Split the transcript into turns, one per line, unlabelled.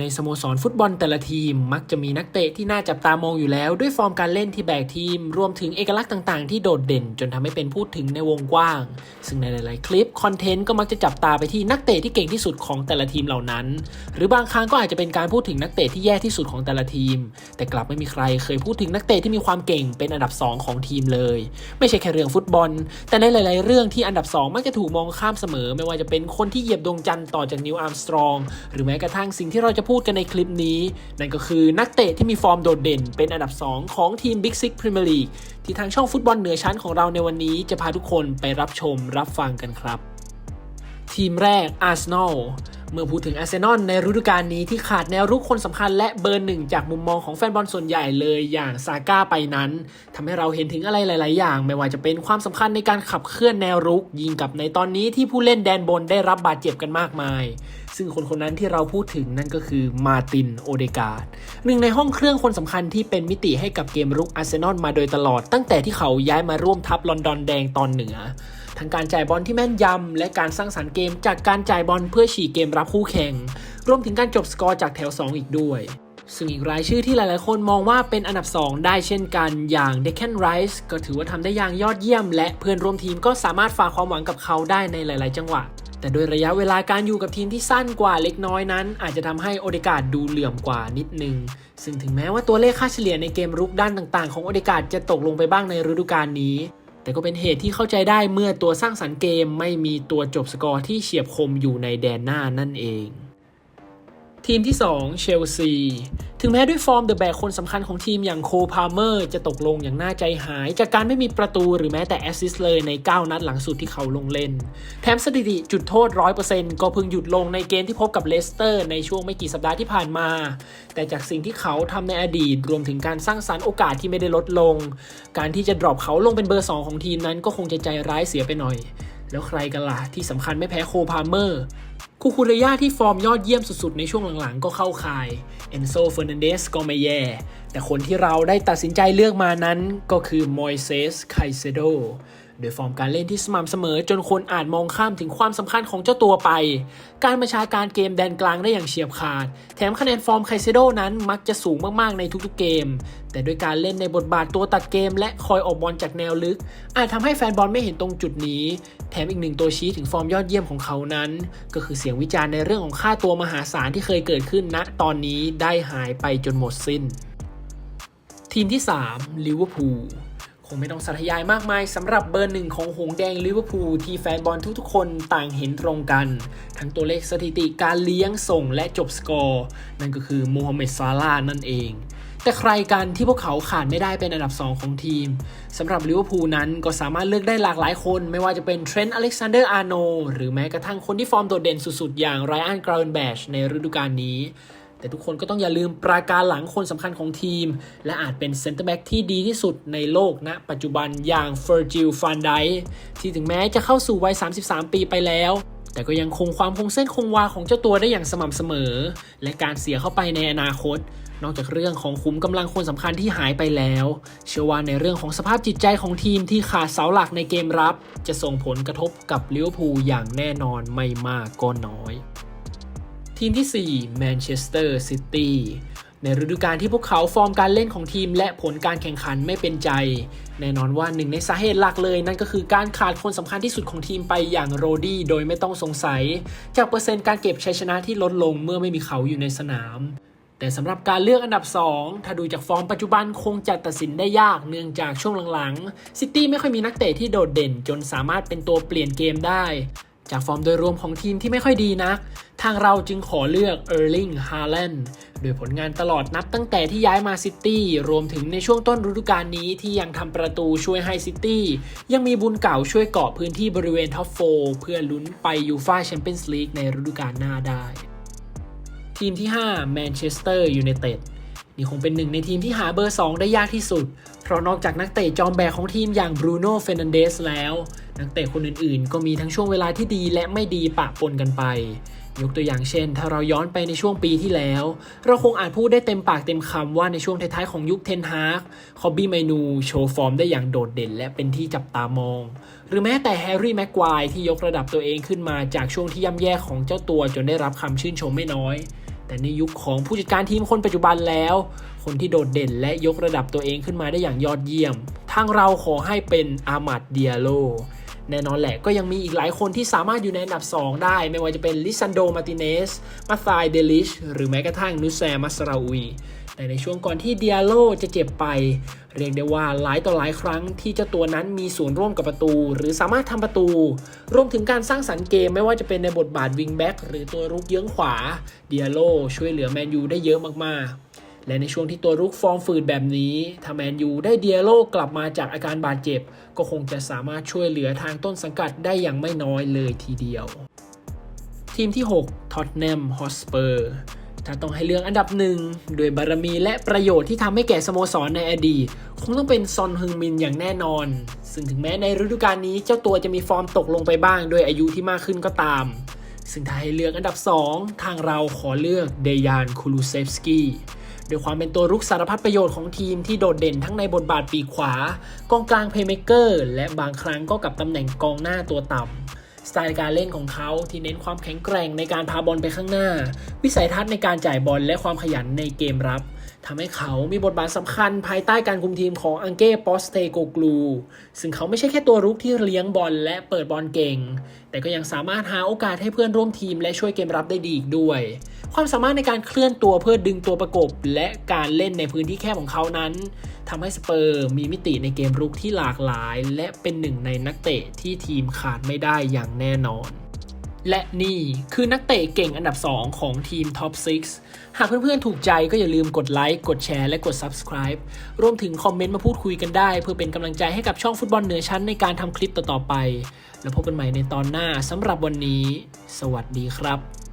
ในสโมสรฟุตบอลแต่ละทีม มักจะมีนักเตะที่น่าจับตามองอยู่แล้ว ด้วยฟอร์มการเล่นที่แบกทีม รวมถึงเอกลักษณ์ต่างๆ ที่โดดเด่นจนทำให้เป็นพูดถึงในวงกว้าง ซึ่งในหลายๆ คลิปคอนเทนต์ก็มักจะจับตาไปที่นักเตะที่เก่งที่สุดของแต่ละทีมเหล่านั้น หรือบางครั้งก็อาจจะเป็นการพูดถึงนักเตะที่แย่ที่สุดของแต่ละทีม แต่กลับไม่มีใครเคยพูดถึงนักเตะที่มีความเก่งเป็นอันดับสองของทีมเลย ไม่ใช่แค่เรื่องฟุตบอล แต่ในหลาย ๆ เรื่องที่อันดับสองมักจะถูกมองข้ามเสมอ ไม่ว่าจะเป็นคนที่เหยียบดวงจันทร์ต่อจากนิวอาร์มสตรองหรือแม้กระทั่งสิ่งที่เราจะพูดกันในคลิปนี้ นั่นก็คือนักเตะที่มีฟอร์มโดดเด่น เป็นอันดับ 2 ของทีม Big Six Premier League ที่ทางช่องฟุตบอลเหนือชั้นของเราในวันนี้จะพาทุกคนไปรับชมรับฟังกันครับ ทีมแรกอาร์เซนอล เมื่อพูดถึงอาร์เซนอลในฤดูกาลนี้ที่ขาดแนวรุกคนสำคัญและเบอร์หนึ่งจากมุมมองของแฟนบอลส่วนใหญ่เลยอย่างซาก้าไปนั้นทำให้เราเห็นถึงอะไรหลาย ๆ อย่าง ไม่ว่าจะเป็นความสำคัญในการขับเคลื่อนแนวรุก ยิงกับในตอนนี้ที่ผู้เล่นแดนบนได้รับบาดเจ็บกันมากมาย ซึ่งคนคนนั้นที่เราพูดถึงนั่นก็คือมาตินโอเดกาดหนึ่งในห้องเครื่องคนสำคัญที่เป็นมิติให้กับเกมรุกอาร์เซนอลมาโดยตลอด ตั้งแต่ที่เขาย้ายมาร่วมทัพลอนดอนแดงตอนเหนือ ทั้งการจ่ายบอลที่แม่นยำ และการสร้างสรรค์เกมจากการจ่ายบอลเพื่อฉีกเกมรับคู่แข่ง รวมถึงการจบสกอร์จากแถว 2 อีกด้วย ซึ่งอีกรายชื่อที่หลายๆ คนมองว่าเป็นอันดับ 2 ได้เช่นกันอย่างเดค a n นไรส์ก็ถือว่าทำได้อย่างยอดเยี่ยม และเพื่อนร่วมทีมก็สามารถฝากความหวังกับเขาได้ในหลาย ๆ จังหวะแต่โดยระยะเวลาการอยู่กับทีมที่สั้นกว่าเล็กน้อยนั้น อาจจะทำให้โอเดกาดดูเหลื่อมกว่านิดนึง ซึ่งถึงแม้ว่าตัวเลขค่าเฉลี่ยในเกมรุกด้านต่างๆ ของโอเดกาดจะตกลงไปบ้างในฤดูกาลนี้ แต่ก็เป็นเหตุที่เข้าใจได้เมื่อตัวสร้างสรรค์เกมไม่มีตัวจบสกอร์ที่เฉียบคมอยู่ในแดนหน้านั่นเอง ทีมที่ 2 เชลซี ถึงแม้ด้วยฟอร์มเดอะแบกคนสำคัญของทีมอย่างโคพาเมอร์จะตกลงอย่างน่าใจหาย จากการไม่มีประตูหรือแม้แต่แอสซิสเลยใน 9 นัดหลังสุดที่เขาลงเล่น แถมสถิติจุดโทษ 100%ก็เพิ่งหยุดลงในเกมที่พบกับเลสเตอร์ในช่วงไม่กี่สัปดาห์ที่ผ่านมา แต่จากสิ่งที่เขาทำในอดีตรวมถึงการสร้างสรรค์โอกาสที่ไม่ได้ลดลง การที่จะดรอปเขาลงเป็นเบอร์ 2 ของทีมนั้นก็คงจะใจร้ายเสียไปหน่อย แล้วใครกันล่ะที่สำคัญไม่แพ้โคพาเมอร์คูคูเรย่าที่ฟอร์มยอดเยี่ยมสุดๆ ในช่วงหลังๆ ก็เข้าค่าย เอนโซเฟอร์นันเดสก็ไม่แย่ แต่คนที่เราได้ตัดสินใจเลือกมานั้นก็คือมอยเซสไคเซโด โดยฟอร์มการเล่นที่สม่ำเสมอจนคนอาจมองข้ามถึงความสำคัญของเจ้าตัวไป การบัญชาการเกมแดนกลางได้อย่างเฉียบขาด แถมคะแนนฟอร์มไคเซโดนั้นมักจะสูงมากๆในทุกๆเกม แต่ด้วยการเล่นในบทบาทตัวตัดเกม และคอยออกบอลจากแนวลึก อาจทำให้แฟนบอลไม่เห็นตรงจุดนี้ แถมอีกหนึ่งตัวชี้ถึงฟอร์มยอดเยี่ยมของเขานั้น ก็คือเสียงวิจารณ์ในเรื่องของค่าตัวมหาศาลที่เคยเกิดขึ้นณตอนนี้ได้หายไปจนหมดสิ้น ทีมที่3ลิเวอร์พูล คงไม่ต้องสาธยายมากมายสำหรับเบอร์หนึ่งของหงแดงลิเวอร์พูลที่แฟนบอลทุกๆ คนต่างเห็นตรงกัน ทั้งตัวเลขสถิติการเลี้ยงส่งและจบสกอร์ นั่นก็คือโมฮัมเหม็ดซาลานั่นเอง แต่ใครกันที่พวกเขาขาดไม่ได้เป็นอันดับ 2 ของทีมสำหรับลิเวอร์พูลนั้นก็สามารถเลือกได้หลากหลายคน ไม่ว่าจะเป็นเทรนต์อเล็กซานเดอร์อาร์โนหรือแม้กระทั่งคนที่ฟอร์มโดดเด่นสุดๆ อย่างไรอันกราเวนแบชในฤดูกาลนี้ แต่ทุกคนก็ต้องอย่าลืมปราการหลังคนสำคัญของทีม และอาจเป็นเซนเตอร์แบ็กที่ดีที่สุดในโลกณปัจจุบันอย่างเฟอร์จิลฟันไดที่ถึงแม้จะเข้าสู่วัย 33 ปีไปแล้วแต่ก็ยังคงความคงเส้นคงวาของเจ้าตัวได้อย่างสม่ำเสมอ และการเสียเข้าไปในอนาคต นอกจากเรื่องของคุ้มกำลังคนสำคัญที่หายไปแล้ว เชื่อว่าในเรื่องของสภาพจิตใจของทีมที่ขาดเสาหลักในเกมรับ จะส่งผลกระทบกับลิเวอร์พูลอย่างแน่นอนไม่มากก็น้อย ทีมที่ 4 แมนเชสเตอร์ซิตี้ในฤดูกาลที่พวกเขาฟอร์มการเล่นของทีม และผลการแข่งขันไม่เป็นใจ แน่นอนว่าหนึ่งในสาเหตุหลักเลย นั่นก็คือการขาดคนสำคัญที่สุดของทีมไปอย่างโรดี้โดยไม่ต้องสงสัย จากเปอร์เซ็นต์การเก็บชัยชนะที่ลดลงเมื่อไม่มีเขาอยู่ในสนาม แต่สำหรับการเลือกอันดับ 2 ถ้าดูจากฟอร์มปัจจุบันคงจะตัดสินได้ยากเนื่องจากช่วงหลังๆซิตี้ไม่ค่อยมีนักเตะที่โดดเด่นจนสามารถเป็นตัวเปลี่ยนเกมได้ จากฟอร์มโดยรวมของทีมที่ไม่ค่อยดีนัก ทางเราจึงขอเลือกเออร์ลิงฮาแลนด์โดยผลงานตลอดนับตั้งแต่ที่ย้ายมาซิตี้รวมถึงในช่วงต้นฤดูกาลนี้ที่ยังทำประตูช่วยให้ซิตี้ยังมีบุญเก่าช่วยเกาะพื้นที่บริเวณท็อปโฟเพื่อลุ้นไปยูฟ่าแชมเปี้ยนส์ลีกในฤดูกาลหน้าได้ ทีมที่5แม นี่คงเป็นหนึ่งในทีมที่หาเบอร์ 2 ได้ยากที่สุด เพราะนอกจากนักเตะจอมแบกของทีมอย่างบรูโน่เฟนันเดสแล้ว นักเตะคนอื่นๆ ก็มีทั้งช่วงเวลาที่ดีและไม่ดีปะปนกันไป ยกตัวอย่างเช่น ถ้าเราย้อนไปในช่วงปีที่แล้ว เราคงอาจพูดได้เต็มปากเต็มคำว่าในช่วงท้ายๆของยุคเทนฮากคอบบี้ไมนูโชว์ฟอร์มได้อย่างโดดเด่น และเป็นที่จับตามอง หรือแม้แต่แฮร์รี่แม็กควายที่ยกระดับตัวเองขึ้นมาจากช่วงที่ย่ำแย่ของเจ้าตัวจนได้รับคำชื่นชมไม่น้อย แต่ในยุคของผู้จัดการทีมคนปัจจุบันแล้ว คนที่โดดเด่นและยกระดับตัวเองขึ้นมาได้อย่างยอดเยี่ยม ทางเราขอให้เป็นอามัดเดียโล แน่นอนแหละก็ยังมีอีกหลายคนที่สามารถอยู่ในอันดับ 2 ได้ ไม่ว่าจะเป็นลิซันโด มาติเนส มาธายเดลิช หรือแม้กระทั่งนุแซมัสราอุยแต่ในช่วงก่อนที่เดียโลจะเจ็บไป เรียกได้ว่าหลายต่อหลายครั้งที่เจ้าตัวนั้นมีส่วนร่วมกับประตู หรือสามารถทำประตู รวมถึงการสร้างสรรค์เกมไม่ว่าจะเป็นในบทบาทวิงแบ็กหรือตัวรุกเยื้องขวาเดียโลช่วยเหลือแมนยูได้เยอะมากๆ และในช่วงที่ตัวรุกฟอร์มฝืดแบบนี้ถ้าแมนยูได้เดียโลกลับมาจากอาการบาดเจ็บ ก็คงจะสามารถช่วยเหลือทางต้นสังกัดได้อย่างไม่น้อยเลยทีเดียว ทีมที่ 6ท็อตแนมฮอสเปอร์ถ้าต้องให้เลือกอันดับหนึ่งด้วยบารมีและประโยชน์ที่ทำให้แก่สโมสรในอดีต คงต้องเป็นซอนฮึงมินอย่างแน่นอน ซึ่งถึงแม้ในฤดูกาลนี้เจ้าตัวจะมีฟอร์มตกลงไปบ้างด้วยอายุที่มากขึ้นก็ตาม ซึ่งถ้าให้เลือกอันดับ 2 ทางเราขอเลือกเดยานคูลูเซฟสกี้ ด้วยความเป็นตัวรุกสารพัดประโยชน์ของทีมที่โดดเด่นทั้งในบทบาทปีขวากองกลางเพลย์เมเกอร์และบางครั้งก็กับตำแหน่งกองหน้าตัวต่ำสไตล์การเล่นของเขาที่เน้นความแข็งแกร่งในการพาบอลไปข้างหน้า วิสัยทัศน์ในการจ่ายบอลและความขยันในเกมรับ ทำให้เขามีบทบาทสำคัญภายใต้การคุมทีมของอังเก้ปอสเตโกกลู ซึ่งเขาไม่ใช่แค่ตัวรุกที่เลี้ยงบอลและเปิดบอลเก่ง แต่ก็ยังสามารถหาโอกาสให้เพื่อนร่วมทีมและช่วยเกมรับได้ดีอีกด้วย ความสามารถในการเคลื่อนตัวเพื่อดึงตัวประกบ และการเล่นในพื้นที่แคบของเขานั้นทำให้สเปอร์มีมิติในเกมรุกที่หลากหลาย และเป็นหนึ่งในนักเตะที่ทีมขาดไม่ได้อย่างแน่นอน และนี่คือนักเตะเก่งอันดับ 2 ของทีม Top 6 หากเพื่อนๆ ถูกใจก็อย่าลืมกดไลค์ กดแชร์ และกด Subscribe รวมถึงคอมเมนต์มาพูดคุยกันได้ เพื่อเป็นกำลังใจให้กับช่องฟุตบอลเหนือชั้นในการทำคลิปต่อๆไป แล้วพบกันใหม่ในตอนหน้าสำหรับวันนี้ สวัสดีครับ